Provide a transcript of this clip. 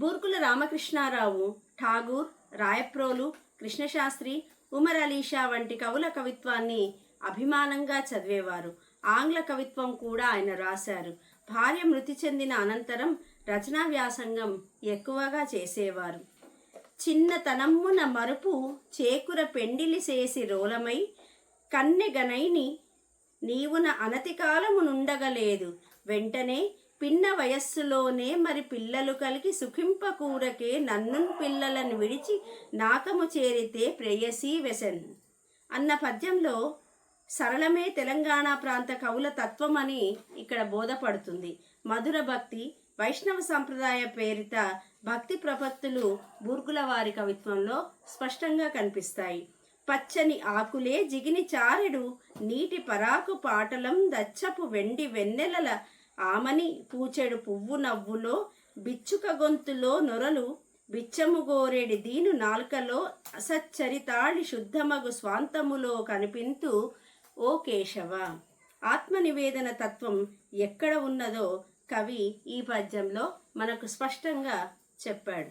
బూర్కుల రామకృష్ణారావు ఠాగూర్ రాయప్రోలు కృష్ణశాస్త్రి ఉమర్ అలీషా వంటి కవుల కవిత్వాన్ని అభిమానంగా చదివేవారు. ఆంగ్ల కవిత్వం కూడా ఆయన రాశారు. భార్య మృతి చెందిన అనంతరం రచనా వ్యాసంగం ఎక్కువగా చేసేవారు. చిన్నతనమ్మున మరుపు చేకుర పెండిలి చేసి రోలమై కన్నెగనైని నీవున అనతి నుండగలేదు. వెంటనే పిన్న వయస్సులోనే మరి పిల్లలు కలిగి సుఖింపకూరకే నన్ను పిల్లలను విడిచి నాకము చేరితే ప్రేయసీ వెసన్ అన్న పద్యంలో సరళమే తెలంగాణ ప్రాంత కవుల తత్వం అని ఇక్కడ బోధపడుతుంది. మధుర భక్తి వైష్ణవ సంప్రదాయ పేరిత భక్తి ప్రపత్తులు బూర్గుల వారి కవిత్వంలో స్పష్టంగా కనిపిస్తాయి. పచ్చని ఆకులే జిగిని చారెడు నీటి పరాకు పాటలం దచ్చపు వెండి వెన్నెలల ఆమని పూచెడు పువ్వు నవ్వులో బిచ్చుక గొంతులో నొరలు బిచ్చము గోరెడి దీను నాల్కలో అసచ్చరితాళి శుద్ధమగు స్వాంతములో కనిపింతూ ఓ కేశవ! ఆత్మనివేదన తత్వం ఎక్కడ ఉన్నదో కవి ఈ పద్యంలో మనకు స్పష్టంగా చెప్పాడు.